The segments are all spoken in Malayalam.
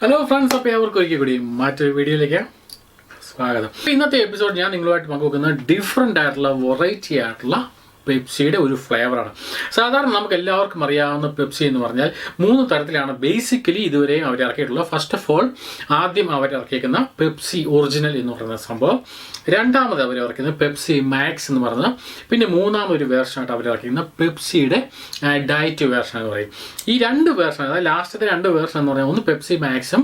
ഹലോ ഫ്രണ്ട്സ് അപ്പോൾ അവർക്ക് ഒരിക്കൽ കൂടി മറ്റൊരു വീഡിയോയിലേക്ക് സ്വാഗതം. ഇന്നത്തെ എപ്പിസോഡ് ഞാൻ നിങ്ങളുമായിട്ട് പങ്കുവെക്കുന്ന ഡിഫറെന്റ് ആയിട്ടുള്ള വെറൈറ്റി ആയിട്ടുള്ള പെപ്സിയുടെ ഒരു ഫ്ലേവറാണ്. സാധാരണ നമുക്ക് എല്ലാവർക്കും അറിയാവുന്ന പെപ്സി എന്ന് പറഞ്ഞാൽ മൂന്ന് തരത്തിലാണ് ബേസിക്കലി ഇതുവരെയും അവർ ഇറക്കിയിട്ടുള്ളത്. ഫസ്റ്റ് ഓഫ് ഓൾ ആദ്യം അവർ ഇറക്കിയിരിക്കുന്ന പെപ്സി ഒറിജിനൽ എന്ന് പറയുന്ന സംഭവം. രണ്ടാമത് അവർ ഇറക്കുന്നത് പെപ്സി മാക്സ് എന്ന് പറയുന്നത് പിന്നെ മൂന്നാമതൊരു വേർഷനായിട്ട് അവർ ഇറക്കിയിരുന്ന പെപ്സിയുടെ ഡയറ്റ് വേർഷൻ എന്ന് പറയും. ഈ രണ്ട് വേർഷൻ അതായത് ലാസ്റ്റത്തെ രണ്ട് വേർഷൻ എന്ന് പറഞ്ഞാൽ ഒന്ന് പെപ്സി മാക്സും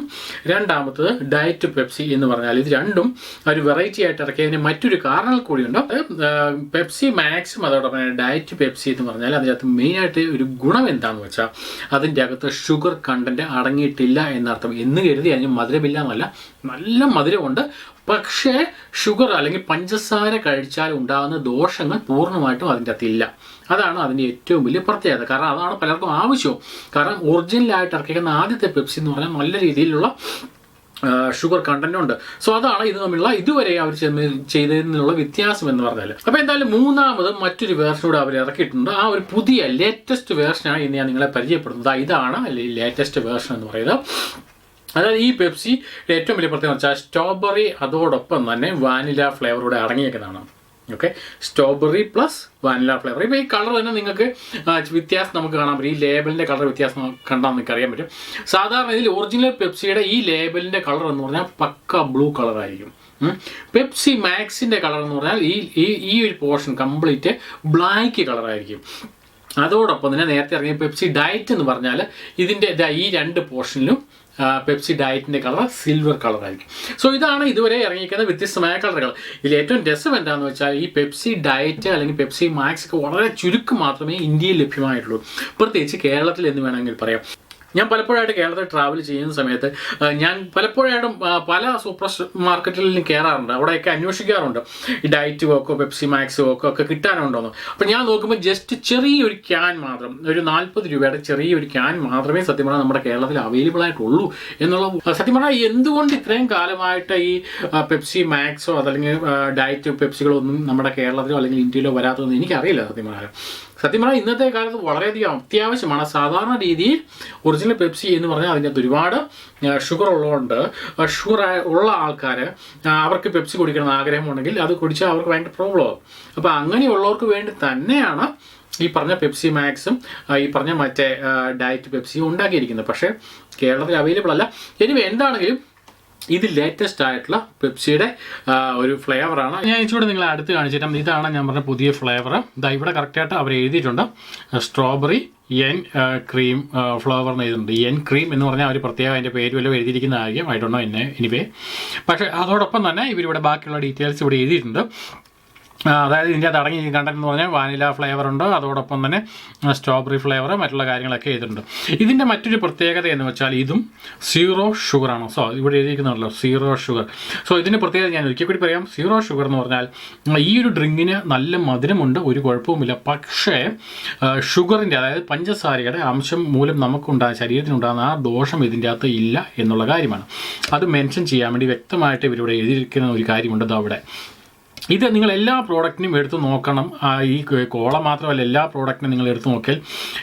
രണ്ടാമത്തത് ഡയറ്റ് പെപ്സി എന്ന് പറഞ്ഞാൽ ഇത് രണ്ടും ഒരു വെറൈറ്റി ആയിട്ട് ഇറക്കിയതിന് മറ്റൊരു കാരണങ്ങൾ കൂടിയുണ്ട്. പെപ്സി മാക്സും അതോടൊപ്പം തന്നെ ഡയറ്റ് പെപ്സി എന്ന് പറഞ്ഞാൽ അതിനകത്ത് മെയിനായിട്ട് ഒരു ഗുണം എന്താണെന്ന് വെച്ചാൽ അതിന്റെ അകത്ത് ഷുഗർ കണ്ടന്റ് അടങ്ങിയിട്ടില്ല എന്നർത്ഥം. എന്ന് കരുതി അതിന് മധുരമില്ല എന്നല്ല നല്ല മധുരമുണ്ട്. പക്ഷേ ഷുഗർ അല്ലെങ്കിൽ പഞ്ചസാര കഴിച്ചാൽ ഉണ്ടാകുന്ന ദോഷങ്ങൾ പൂർണമായിട്ടും അതിന്റെ അകത്തില്ല അതാണ് അതിന്റെ ഏറ്റവും വലിയ പ്രത്യേകത. കാരണം അതാണ് പലർക്കും ആവശ്യവും. കാരണം ഒറിജിനലായിട്ട് ഇറക്കിക്കുന്ന ആദ്യത്തെ പെപ്സി എന്ന് പറഞ്ഞാൽ നല്ല രീതിയിലുള്ള ഷുഗർ കണ്ടന്റ് ഉണ്ട്. സോ അതാണ് ഇത് തമ്മിലുള്ള ഇതുവരെ അവർ ചെയ്തതിനുള്ള വ്യത്യാസം എന്ന് പറഞ്ഞാൽ അപ്പോൾ എന്തായാലും മൂന്നാമത് മറ്റൊരു വേർഷൻ കൂടെ അവർ ഇറക്കിയിട്ടുണ്ട്. ആ ഒരു പുതിയ ലേറ്റസ്റ്റ് വേർഷനാണ് ഇന്ന് ഞാൻ നിങ്ങളെ പരിചയപ്പെടുന്നത് ഇതാണ് ലേറ്റസ്റ്റ് വേർഷൻ എന്ന് പറയുന്നത്. അതായത് ഈ പെപ്സി ഏറ്റവും വലിയ പ്രത്യേകത വെച്ചാൽ സ്ട്രോബെറി അതോടൊപ്പം തന്നെ വാനില ഫ്ലേവറോടെ അടങ്ങിയേക്കുന്നതാണ്. Okay strawberry plus vanilla flavour ഇപ്പോൾ ഈ കളർ തന്നെ നിങ്ങൾക്ക് വ്യത്യാസം നമുക്ക് കാണാൻ പറ്റും. ഈ ലേബലിന്റെ കളർ വ്യത്യാസം കണ്ടാൽ നിങ്ങൾക്ക് അറിയാൻ പറ്റും. സാധാരണ ഇതിൽ ഒറിജിനൽ പെപ്സിയുടെ ഈ ലേബലിന്റെ കളർ എന്ന് പറഞ്ഞാൽ പക്ക ബ്ലൂ കളറായിരിക്കും. പെപ്സി മാക്സിന്റെ കളർ എന്ന് പറഞ്ഞാൽ ഈ ഈ ഒരു പോർഷൻ കംപ്ലീറ്റ് ബ്ലാക്ക് കളറായിരിക്കും അതോടൊപ്പം തന്നെ നേരത്തെ ഇറങ്ങിയ പെപ്സി ഡയറ്റ് എന്ന് പറഞ്ഞാൽ ഇതിന്റെ ഈ രണ്ട് പോർഷനിലും പെപ്സി ഡയറ്റിന്റെ കളർ സിൽവർ കളറായിരിക്കും സോ ഇതാണ് ഇതുവരെ ഇറങ്ങിയിരിക്കുന്ന വ്യത്യസ്തമായ കളറുകൾ ഇതിൽ ഏറ്റവും രസം എന്താണെന്ന് വെച്ചാൽ ഈ പെപ്സി ഡയറ്റ് അല്ലെങ്കിൽ പെപ്സി മാക്സ് ഒക്കെ വളരെ ചുരുക്കം മാത്രമേ ഇന്ത്യയിൽ ലഭ്യമായിട്ടുള്ളൂ. പ്രത്യേകിച്ച് കേരളത്തിൽ എന്ന് വേണമെങ്കിൽ പറയാം. ഞാൻ പലപ്പോഴായിട്ട് കേരളത്തിൽ ട്രാവൽ ചെയ്യുന്ന സമയത്ത് ഞാൻ പലപ്പോഴായിട്ടും പല സൂപ്പർ മാർക്കറ്റിൽ കയറാറുണ്ട് അവിടെയൊക്കെ അന്വേഷിക്കാറുണ്ട്. ഈ ഡയറ്റ് വോക്കോ പെപ്സി മാക്സ് വോക്കോ ഒക്കെ കിട്ടാനുണ്ടോന്ന്. അപ്പം ഞാൻ നോക്കുമ്പോൾ ജസ്റ്റ് ചെറിയൊരു ക്യാൻ മാത്രം ഒരു നാൽപ്പത് രൂപയുടെ ചെറിയൊരു ക്യാൻ മാത്രമേ സത്യം പറഞ്ഞാൽ നമ്മുടെ കേരളത്തിൽ അവൈലബിൾ ആയിട്ടുള്ളൂ എന്നുള്ള സത്യം പറഞ്ഞാൽ എന്തുകൊണ്ട് ഇത്രയും കാലമായിട്ട് ഈ പെപ്സി മാക്സോ അതല്ലെങ്കിൽ ഡയറ്റ് പെപ്സികളോ ഒന്നും നമ്മുടെ കേരളത്തിലോ അല്ലെങ്കിൽ ഇന്ത്യയിലോ വരാത്തതെന്ന് എനിക്കറിയില്ല സത്യം പറഞ്ഞാൽ. സത്യം പറഞ്ഞാൽ ഇന്നത്തെ കാലത്ത് വളരെയധികം അത്യാവശ്യമാണ്. സാധാരണ രീതിയിൽ ഒറിജിനൽ പെപ്സി എന്ന് പറഞ്ഞാൽ അതിനകത്ത് ഒരുപാട് ഷുഗർ ഉള്ളതുകൊണ്ട് ഷുഗർ ഉള്ള ആൾക്കാർ അവർക്ക് പെപ്സി കുടിക്കണം ആഗ്രഹമുണ്ടെങ്കിൽ അത് കുടിച്ചാൽ അവർക്ക് ഭയങ്കര പ്രോബ്ലം ആവും. അപ്പോൾ അങ്ങനെയുള്ളവർക്ക് വേണ്ടി തന്നെയാണ് ഈ പറഞ്ഞ പെപ്സി മാക്സും ഈ പറഞ്ഞ മറ്റേ ഡയറ്റ് പെപ്സിയും ഉണ്ടാക്കിയിരിക്കുന്നത്. പക്ഷേ കേരളത്തിൽ അവൈലബിൾ അല്ല. എനിവേ എന്താണെങ്കിലും ഇത് ലേറ്റസ്റ്റ് ആയിട്ടുള്ള പെപ്സിയുടെ ഒരു ഫ്ലേവറാണ് ഞാൻ ഇച്ചിരി നിങ്ങളെ അടുത്ത് കാണിച്ചിട്ട് ഇതാണ് ഞാൻ പറഞ്ഞ പുതിയ ഫ്ലേവർ ഇതാ ഇവിടെ കറക്റ്റായിട്ട് അവർ എഴുതിയിട്ടുണ്ട്. സ്ട്രോബെറി എൻ ക്രീം ഫ്ലവർ എന്ന് എഴുതുന്നുണ്ട് എൻ ക്രീം എന്ന് പറഞ്ഞാൽ അവർ പ്രത്യേകം അതിന്റെ പേര് വല്ലതും എഴുതിയിരിക്കുന്നതായിരിക്കും ഐ ഡോണ്ട് നോ എന്നെ എനിവേ പക്ഷേ അതോടൊപ്പം തന്നെ ഇവരിവിടെ ബാക്കിയുള്ള ഡീറ്റെയിൽസ് ഇവിടെ എഴുതിയിട്ടുണ്ട്. അതായത് ഇതിന്റെ അത് അടങ്ങി കണ്ടന്റ് എന്ന് പറഞ്ഞാൽ വാനില ഫ്ലേവർ ഉണ്ട്? അതോടൊപ്പം തന്നെ സ്ട്രോബെറി ഫ്ലേവർ മറ്റുള്ള കാര്യങ്ങളൊക്കെ ചെയ്തിട്ടുണ്ട് ഇതിന്റെ മറ്റൊരു പ്രത്യേകത എന്ന് വെച്ചാൽ ഇതും സീറോ ഷുഗറാണ് സോ ഇവിടെ എഴുതിയിരിക്കുന്നുണ്ടല്ലോ സീറോ ഷുഗർ സോ ഇതിന്റെ പ്രത്യേകത ഞാൻ ഒരിക്കൽ കൂടി പറയാം. സീറോ ഷുഗർ എന്ന് പറഞ്ഞാൽ ഈ ഒരു ഡ്രിങ്കിന് നല്ല മധുരമുണ്ട് ഒരു കുഴപ്പവുമില്ല. പക്ഷേ ഷുഗറിന്റെ അതായത് പഞ്ചസാരയുടെ അംശം മൂലം നമുക്കുണ്ടാകുന്ന ശരീരത്തിനുണ്ടാകുന്ന ആ ദോഷം ഇതിന്റെ അകത്ത് ഇല്ല എന്നുള്ള കാര്യമാണ്. അത് മെൻഷൻ ചെയ്യാൻ വേണ്ടി വ്യക്തമായിട്ട് ഇവരിവിടെ എഴുതിയിരിക്കുന്ന ഒരു കാര്യമുണ്ട് ദാ അവിടെ ഇത് നിങ്ങൾ എല്ലാ പ്രോഡക്റ്റിനും എടുത്ത് നോക്കണം. ഈ കോള മാത്രമല്ല എല്ലാ പ്രോഡക്റ്റിനും നിങ്ങൾ എടുത്ത് നോക്കിയാൽ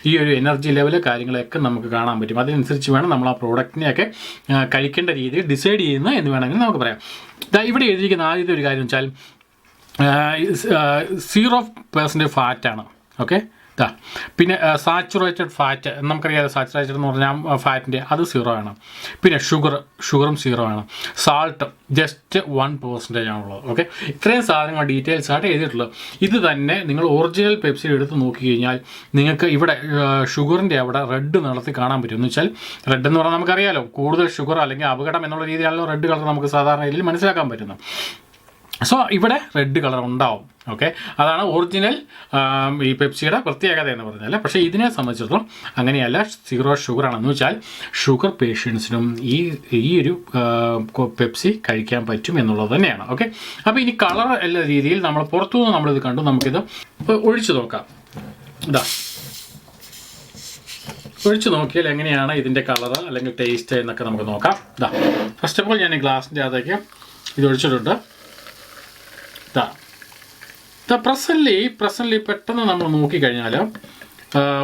ഈ ഒരു എനർജി ലെവൽ കാര്യങ്ങളൊക്കെ നമുക്ക് കാണാൻ പറ്റും. അതിനനുസരിച്ച് വേണം നമ്മൾ ആ പ്രോഡക്റ്റിനെയൊക്കെ കഴിക്കേണ്ട രീതിയിൽ ഡിസൈഡ് ചെയ്യുന്നത് എന്ന് വേണമെങ്കിൽ നമുക്ക് പറയാം. ഇവിടെ എഴുതിയിരിക്കുന്ന ആദ്യത്തെ ഒരു കാര്യം വെച്ചാൽ സീറോ പെർസെന്റേജ് ഫാറ്റാണ് ഓക്കെ പിന്നെ സാച്ചുറേറ്റഡ് ഫാറ്റ്. നമുക്കറിയാം സാച്ചുറേറ്റഡ് എന്ന് പറഞ്ഞാൽ ഫാറ്റിന്റെ അത് സീറോ ആണ്. പിന്നെ ഷുഗർ ഷുഗറും സീറോ ആണ്. സാൾട്ട് ജസ്റ്റ് വൺ പെർസെന്റേജ് ആണുള്ളത് ഓക്കെ? ഇത്രയും സാധനങ്ങൾ ഡീറ്റെയിൽസ് ആയിട്ട് എഴുതിയിട്ടുള്ളത്. ഇത് തന്നെ നിങ്ങൾ ഒറിജിനൽ പെപ്സി എടുത്ത് നോക്കി കഴിഞ്ഞാൽ നിങ്ങൾക്ക് ഇവിടെ ഷുഗറിന്റെ അവിടെ റെഡ് നിറത്തിൽ കാണാൻ പറ്റും. എന്ന് വെച്ചാൽ റെഡ് എന്ന് പറഞ്ഞാൽ നമുക്കറിയാലോ കൂടുതൽ ഷുഗർ അല്ലെങ്കിൽ അപകടം എന്നുള്ള രീതിയിലാണല്ലോ റെഡ് കളർ നമുക്ക് സാധാരണ രീതിയിൽ മനസ്സിലാക്കാൻ പറ്റുന്നത്. സോ ഇവിടെ റെഡ് കളർ ഉണ്ടാവും ഓക്കെ അതാണ് ഒറിജിനൽ ഈ പെപ്സിയുടെ പ്രത്യേകത എന്ന് പറഞ്ഞാൽ പക്ഷേ ഇതിനെ സംബന്ധിച്ചിടത്തോളം അങ്ങനെയല്ല സീറോ ഷുഗർ ആണെന്ന് വെച്ചാൽ ഷുഗർ പേഷ്യൻസിനും ഈ ഈ ഒരു പെപ്സി കഴിക്കാൻ പറ്റും എന്നുള്ളത് തന്നെയാണ് ഓക്കെ അപ്പോൾ ഇനി കളർ എല്ലാ രീതിയിൽ നമ്മൾ പുറത്തുനിന്ന് നമ്മളിത് കണ്ടു നമുക്കിത് ഒഴിച്ചു നോക്കാം. ഇതാ ഒഴിച്ചു നോക്കിയാൽ എങ്ങനെയാണ് ഇതിന്റെ കളർ അല്ലെങ്കിൽ ടേസ്റ്റ് എന്നൊക്കെ നമുക്ക് നോക്കാം. ഇതാ ഫസ്റ്റ് ഓഫ് ഓൾ ഞാൻ ഗ്ലാസിന്റെ അകത്തേക്ക് ഇത് ഒഴിച്ചിട്ടുണ്ട്. ഇതാ പ്രസൻലി പ്രസൻലി പെട്ടെന്ന് നമ്മൾ നോക്കിക്കഴിഞ്ഞാൽ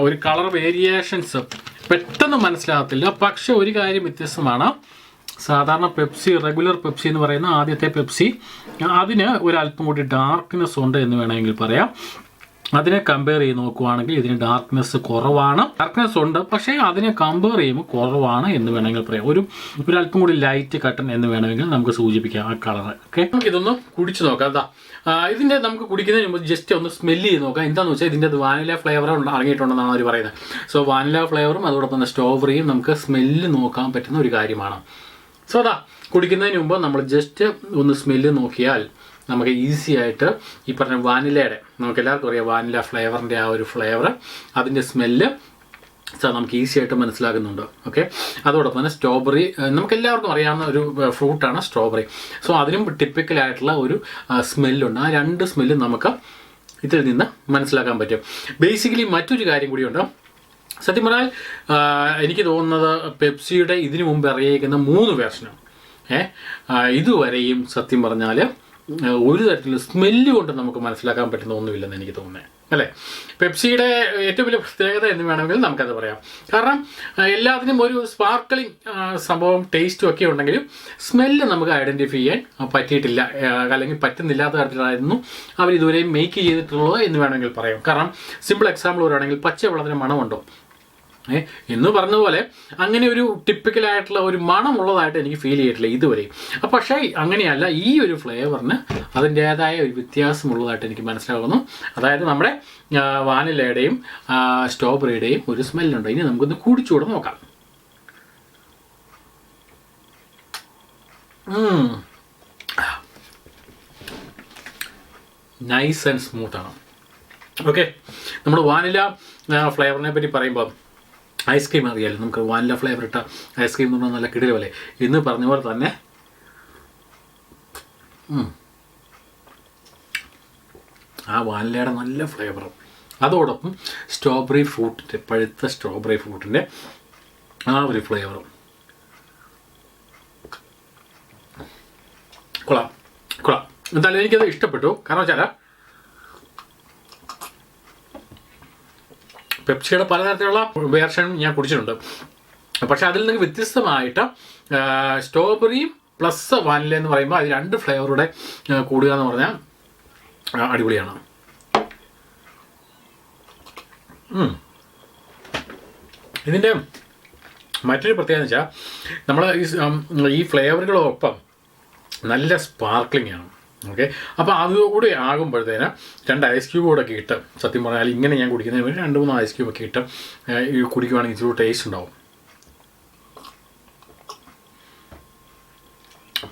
ഒരു കളർ വേരിയേഷൻസ് പെട്ടെന്ന് മനസ്സിലാകത്തില്ല. പക്ഷെ ഒരു കാര്യം വ്യത്യസ്തമാണ്. സാധാരണ പെപ്സി റെഗുലർ പെപ്സി എന്ന് പറയുന്ന ആദ്യത്തെ പെപ്സി അതിന് ഒരല്പം കൂടി ഡാർക്ക്നെസ് ഉണ്ട് എന്ന് വേണമെങ്കിൽ പറയാം. അതിനെ കമ്പയർ ചെയ്ത് നോക്കുവാണെങ്കിൽ ഇതിന് ഡാർക്ക്നെസ് കുറവാണ്. ഡാർക്ക്നെസ് ഉണ്ട് പക്ഷേ അതിനെ കമ്പയർ ചെയ്യുമ്പോൾ കുറവാണ് എന്ന് വേണമെങ്കിൽ പറയാം. ഒരു ഒരു അല്പം കൂടി ലൈറ്റ് കട്ടൺ എന്ന് വേണമെങ്കിൽ നമുക്ക് സൂചിപ്പിക്കാം ആ കളർ ഓക്കെ ഇതൊന്ന് കുടിച്ചു നോക്കാം. അതാ ഇതിന്റെ നമുക്ക് കുടിക്കുന്നതിന് മുമ്പ് ജസ്റ്റ് ഒന്ന് സ്മെല്ല് ചെയ്ത് നോക്കാം. എന്താണെന്ന് വെച്ചാൽ ഇതിന്റെ വാനില ഫ്ലേവർ അടങ്ങിയിട്ടുണ്ടെന്നാണ് അവർ പറയുന്നത്. സോ വാനില ഫ്ലേവറും അതോടൊപ്പം സ്ട്രോബെറിയും നമുക്ക് സ്മെല്ല് നോക്കാൻ പറ്റുന്ന ഒരു കാര്യമാണ്. സോ അതാ കുടിക്കുന്നതിന് മുമ്പ് നമ്മൾ ജസ്റ്റ് ഒന്ന് സ്മെല്ല് നോക്കിയാൽ നമുക്ക് ഈസി ആയിട്ട് ഈ പറഞ്ഞ വാനിലയുടെ നമുക്ക് എല്ലാവർക്കും അറിയാം വാനില ഫ്ലേവറിന്റെ ആ ഒരു ഫ്ലേവർ അതിന്റെ സ്മെല്ല് സാർ നമുക്ക് ഈസി ആയിട്ട് മനസ്സിലാകുന്നുണ്ട് ഓക്കെ അതോടൊപ്പം തന്നെ സ്ട്രോബെറി നമുക്ക് എല്ലാവർക്കും അറിയാവുന്ന ഒരു ഫ്രൂട്ടാണ് സ്ട്രോബെറി സോ അതിനും ടിപ്പിക്കലായിട്ടുള്ള ഒരു സ്മെല്ലുണ്ട് ആ രണ്ട് സ്മെല്ലും നമുക്ക് ഇതിൽ നിന്ന് മനസ്സിലാക്കാൻ പറ്റും. ബേസിക്കലി മറ്റൊരു കാര്യം കൂടിയുണ്ട് സത്യം പറഞ്ഞാൽ എനിക്ക് തോന്നുന്നത് പെപ്സിയുടെ ഇതിനു മുമ്പ് ഇറങ്ങിയിരിക്കുന്ന മൂന്ന് വേർഷനും ഏഹ് ഇതുവരെയും സത്യം പറഞ്ഞാൽ ഒരു തരത്തിലുള്ള സ്മെല്ല് കൊണ്ട് നമുക്ക് മനസ്സിലാക്കാൻ പറ്റുന്ന ഒന്നുമില്ലെന്ന് എനിക്ക് തോന്നുന്നത് അല്ലേ? പെപ്സിയുടെ ഏറ്റവും വലിയ പ്രത്യേകത എന്ന് വേണമെങ്കിൽ നമുക്കത് പറയാം. കാരണം എല്ലാത്തിനും ഒരു സ്പാർക്ലിംഗ് സംഭവം ടേസ്റ്റും ഒക്കെ ഉണ്ടെങ്കിലും സ്മെല്ല് നമുക്ക് ഐഡന്റിഫൈ ചെയ്യാൻ പറ്റിയിട്ടില്ല. അല്ലെങ്കിൽ പറ്റുന്നില്ലാത്ത തരത്തിലായിരുന്നു അവർ ഇതുവരെയും മേക്ക് ചെയ്തിട്ടുള്ളത് എന്ന് വേണമെങ്കിൽ പറയാം. കാരണം സിമ്പിൾ എക്സാമ്പിൾ പറയുകയാണെങ്കിൽ പച്ചവെള്ളത്തിന് മണമുണ്ടോ? ഏ എന്ന് പറഞ്ഞതുപോലെ അങ്ങനെ ഒരു ടിപ്പിക്കലായിട്ടുള്ള ഒരു മണമുള്ളതായിട്ട് എനിക്ക് ഫീൽ ചെയ്തിട്ടില്ല ഇതുവരെ. അപ്പം പക്ഷേ അങ്ങനെയല്ല ഈ ഒരു ഫ്ലേവറിന് അതിന്റേതായ ഒരു വ്യത്യാസമുള്ളതായിട്ട് എനിക്ക് മനസ്സിലാകുന്നു അതായത് നമ്മുടെ വാനിലയുടെയും സ്ട്രോബെറിയുടെയും ഒരു സ്മെല്ലുണ്ട് ഇനി നമുക്കൊന്ന് കുടിച്ചുകൂടെ നോക്കാം. നൈസ് ആൻഡ് സ്മൂത്താണ് ഓക്കെ നമ്മൾ വാനില ഫ്ലേവറിനെ പറ്റി പറയുമ്പോൾ ഐസ്ക്രീം അറിയാമല്ലോ നമുക്ക് വാനില ഫ്ലേവർ ഇട്ട ഐസ്ക്രീം എന്ന് പറഞ്ഞാൽ നല്ല കിടിലല്ലേ എന്ന് പറഞ്ഞ പോലെ തന്നെ ആ വാനിലയുടെ നല്ല ഫ്ലേവറും അതോടൊപ്പം സ്ട്രോബെറി ഫ്രൂട്ടിന്റെ പഴുത്ത സ്ട്രോബെറി ഫ്രൂട്ടിന്റെ ആ ഒരു ഫ്ലേവറും കൊള്ളാം. കൊള്ളാം. എന്തായാലും എനിക്കത് ഇഷ്ടപ്പെട്ടു. കാരണം വെച്ചാൽ പെപ്സിയുടെ പലതരത്തിലുള്ള വേർഷൻ ഞാൻ കുടിച്ചിട്ടുണ്ട്. പക്ഷെ അതിൽ നിന്ന് വ്യത്യസ്തമായിട്ട് സ്ട്രോബെറിയും പ്ലസ് വാനില എന്ന് പറയുമ്പോൾ അത് രണ്ട് ഫ്ലേവറുടെ കൂടുക എന്ന് പറഞ്ഞാൽ അടിപൊളിയാണ്. ഇതിന്റെ മറ്റൊരു പ്രത്യേകത വെച്ചാൽ നമ്മൾ ഈ ഈ ഫ്ലേവറുകളൊപ്പം നല്ല സ്പാർക്ലിംഗ് ആണ്. ഓക്കെ അപ്പോൾ അതുകൂടെ ആകുമ്പോഴത്തേന് രണ്ട് ഐസ് ക്യൂബ് കൂടെ ഒക്കെ ഇട്ട് സത്യം പറഞ്ഞാൽ ഇങ്ങനെ ഞാൻ കുടിക്കുന്നതിന് വേണ്ടി രണ്ട് മൂന്ന് ഐസ് ക്യൂബൊക്കെ ഇട്ട് കുടിക്കുവാണെങ്കിൽ ഇച്ചിരി ടേസ്റ്റ് ഉണ്ടാവും.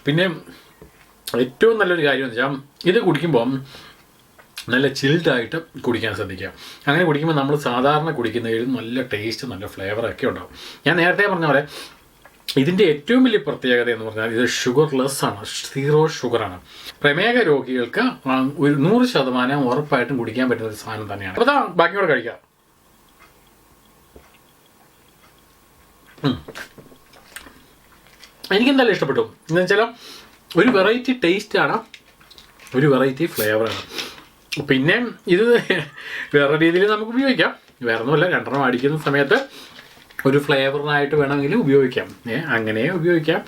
പിന്നെ ഏറ്റവും നല്ലൊരു കാര്യം എന്ന് വെച്ചാൽ ഇത് കുടിക്കുമ്പോൾ നല്ല ചിൽഡായിട്ട് കുടിക്കാൻ ശ്രദ്ധിക്കുക. അങ്ങനെ കുടിക്കുമ്പോൾ നമ്മൾ സാധാരണ കുടിക്കുന്നതിലും നല്ല ടേസ്റ്റ് നല്ല ഫ്ലേവറൊക്കെ ഉണ്ടാവും. ഞാൻ നേരത്തെ പറഞ്ഞ പോലെ ഇതിന്റെ ഏറ്റവും വലിയ പ്രത്യേകത എന്ന് പറഞ്ഞാൽ ഇത് ഷുഗർലെസ് ആണ് സീറോ ഷുഗറാണ്. പ്രമേഹ രോഗികൾക്ക് ഒരു നൂറ് ശതമാനം ഉറപ്പായിട്ടും കുടിക്കാൻ പറ്റുന്ന ഒരു സാധനം തന്നെയാണ്. അപ്പോൾ ബാക്കിയോടെ കഴിക്കാം. എനിക്കെന്തായാലും ഇഷ്ടപ്പെട്ടു. എന്ന് വെച്ചാൽ ഒരു വെറൈറ്റി ടേസ്റ്റാണ് ഒരു വെറൈറ്റി ഫ്ലേവറാണ് പിന്നെ ഇത് വേറെ രീതിയിൽ നമുക്ക് ഉപയോഗിക്കാം. വേറെ ഒന്നുമല്ല രണ്ടെണ്ണം അടിക്കുന്ന സമയത്ത് ഒരു ഫ്ലേവറിനായിട്ട് വേണമെങ്കിൽ ഉപയോഗിക്കാം. അങ്ങനെ ഉപയോഗിക്കാം.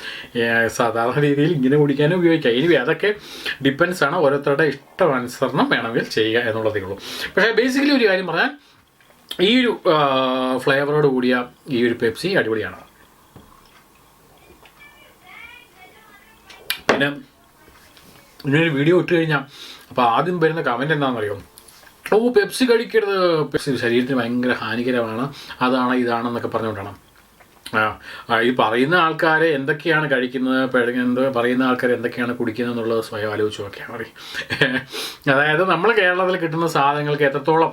സാധാരണ രീതിയിൽ ഇങ്ങനെ കുടിക്കാനും ഉപയോഗിക്കാം. ഇനി അതൊക്കെ ഡിപ്പെൻസ് ആണ് ഓരോരുത്തരുടെ ഇഷ്ടമനുസരണം വേണമെങ്കിൽ ചെയ്യുക എന്നുള്ളതേ ഉള്ളൂ. പക്ഷേ ബേസിക്കലി ഒരു കാര്യം പറഞ്ഞാൽ ഈ ഒരു ഫ്ലേവറോട് കൂടിയ ഈ ഒരു പെപ്സി അടിപൊളിയാണ്. പിന്നെ ഇങ്ങനൊരു വീഡിയോ ഇട്ട് കഴിഞ്ഞാൽ അപ്പോൾ ആദ്യം വരുന്ന കമന്റ് എന്താണെന്നറിയോ? ഓ പെപ്സി കഴിക്കരുത്. പെപ്സി ശരീരത്തിന് ഭയങ്കര ഹാനികരമാണ്. അതാണ് ഇതാണെന്നൊക്കെ പറഞ്ഞുകൊണ്ടാണ്. ഈ പറയുന്ന ആൾക്കാർ എന്തൊക്കെയാണ് കഴിക്കുന്നത്? എന്ത് പറയുന്ന ആൾക്കാർ എന്തൊക്കെയാണ് കുടിക്കുന്നത് എന്നുള്ളത് സ്വയം ആലോചിച്ച് നോക്കിയാൽ മതി. അതായത് നമ്മൾ കേരളത്തിൽ കിട്ടുന്ന സാധനങ്ങൾക്ക് എത്രത്തോളം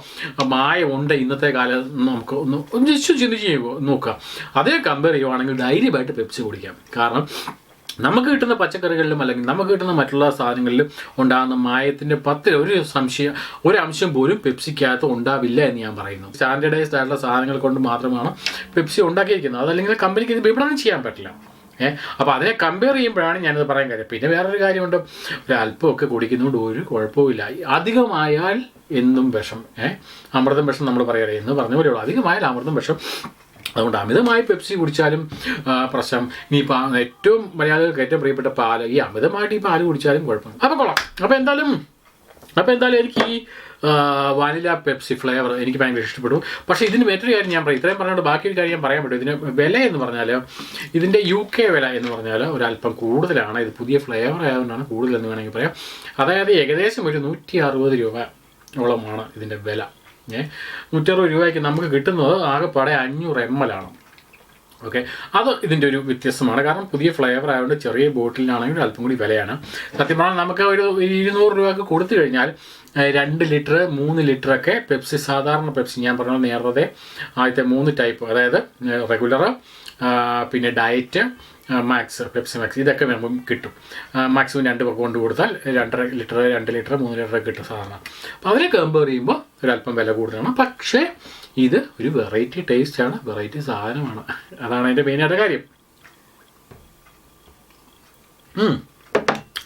മായമുണ്ട് ഇന്നത്തെ കാലം നമുക്ക് ഒന്ന് ഒന്ന് ചിന്തിച്ച് നോക്കുക. അതേ കമ്പയർ ചെയ്യുവാണെങ്കിൽ ധൈര്യമായിട്ട് പെപ്സി കുടിക്കാം. കാരണം നമുക്ക് കിട്ടുന്ന പച്ചക്കറികളിലും അല്ലെങ്കിൽ നമുക്ക് കിട്ടുന്ന മറ്റുള്ള സാധനങ്ങളിലും ഉണ്ടാകുന്ന മായത്തിന്റെ പത്തിൽ ഒരു സംശയം ഒരു അംശം പോലും പെപ്സിക്കകത്ത് ഉണ്ടാവില്ല എന്ന് ഞാൻ പറയുന്നു. സ്റ്റാൻഡേർഡൈസ്ഡ് ആയിട്ടുള്ള സാധനങ്ങൾ കൊണ്ട് മാത്രമാണ് പെപ്സി ഉണ്ടാക്കിയിരിക്കുന്നത്. അതല്ലെങ്കിൽ കമ്പനിക്ക് ഇത് വിപണനം ചെയ്യാൻ പറ്റില്ല. ഏഹ് അപ്പോൾ അതിനെ കമ്പയർ ചെയ്യുമ്പോഴാണ് ഞാനിത് പറയാൻ കാര്യം. പിന്നെ വേറൊരു കാര്യമുണ്ട്. ഒരു അല്പമൊക്കെ കുടിക്കുന്നതുകൊണ്ട് ഒരു കുഴപ്പമില്ല അധികമായാൽ എന്നും വിഷം. ഏഹ് അമൃതം വിഷം നമ്മൾ പറയാറ് എന്ന് പറഞ്ഞ പോലെയുള്ളൂ അധികമായാൽ അമൃതം വിഷം അതുകൊണ്ട് അമിതമായി പെപ്സി കുടിച്ചാലും പ്രശ്നം. ഇനിയിപ്പോൾ ഏറ്റവും മലയാളികൾക്ക് ഏറ്റവും പ്രിയപ്പെട്ട പാൽ ഈ അമിതമായിട്ട് ഈ പാൽ കുടിച്ചാലും കുഴപ്പമില്ല. അപ്പോൾ കൊള്ളാം. അപ്പോൾ എന്തായാലും അപ്പോൾ എന്തായാലും എനിക്ക് ഈ വാനില പെപ്സി ഫ്ലേവർ എനിക്ക് ഭയങ്കര ഇഷ്ടപ്പെടും പക്ഷേ ഇതിന് മറ്റൊരു കാര്യം ഞാൻ പറയും. ഇത്രയും പറഞ്ഞുകൊണ്ട് ബാക്കി ഒരു കാര്യം ഞാൻ പറയാൻ പറ്റും. ഇതിന് വില എന്ന് പറഞ്ഞാൽ ഇതിന്റെ യു കെ വില എന്ന് പറഞ്ഞാൽ ഒരല്പം കൂടുതലാണ്. ഇത് പുതിയ ഫ്ലേവർ ആയതുകൊണ്ടാണ് കൂടുതലെന്ന് വേണമെങ്കിൽ പറയാം. അതായത് ഏകദേശം ഒരു നൂറ്റി അറുപത് രൂപ ഓളമാണ് ഇതിന്റെ വില. ഏ? നൂറ്ററുപത് രൂപയ്ക്ക് നമുക്ക് കിട്ടുന്നത് ആകെപ്പാടെ അഞ്ഞൂറ് എം എൽ ആണ്. ഓക്കെ? അത് ഇതിന്റെ ഒരു വ്യത്യസ്തമാണ്. കാരണം പുതിയ ഫ്ലേവർ ആയതുകൊണ്ട് ചെറിയ ബോട്ടിലിനാണെങ്കിൽ അല്പം കൂടി വിലയാണ്. സത്യം പറഞ്ഞാൽ നമുക്ക് ഒരു ഇരുന്നൂറ് രൂപയ്ക്ക് കൊടുത്തു കഴിഞ്ഞാൽ രണ്ട് ലിറ്റർ മൂന്ന് ലിറ്ററൊക്കെ പെപ്സി സാധാരണ പെപ്സി ഞാൻ പറഞ്ഞ നേരത്തെ ആദ്യത്തെ മൂന്ന് ടൈപ്പ്. അതായത് റെഗുലർ പിന്നെ ഡയറ്റ് മാക്സ് പെപ്സി മാക്സ് ഇതൊക്കെ വരുമ്പം കിട്ടും. മാക്സിമം രണ്ട് കൊണ്ട് കൊടുത്താൽ രണ്ടര ലിറ്റർ രണ്ട് ലിറ്റർ മൂന്ന് ലിറ്റർ കിട്ടും സാധാരണ. അപ്പോൾ അതിനെ കമ്പയർ ചെയ്യുമ്പോൾ ഒരല്പം വില കൂടുതലാണ്. പക്ഷേ ഇത് ഒരു വെറൈറ്റി ടേസ്റ്റ് ആണ് വെറൈറ്റി സാധനമാണ്. അതാണ് അതിന്റെ മെയിനായിട്ട് കാര്യം.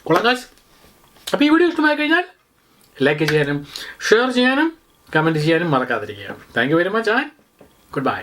കുളങ്കാശ് അപ്പോൾ ഈ വീഡിയോ ഇഷ്ടമായി കഴിഞ്ഞാൽ ലൈക്ക് ചെയ്യാനും ഷെയർ ചെയ്യാനും കമന്റ് ചെയ്യാനും മറക്കാതിരിക്കുക. Thank you very much and good bye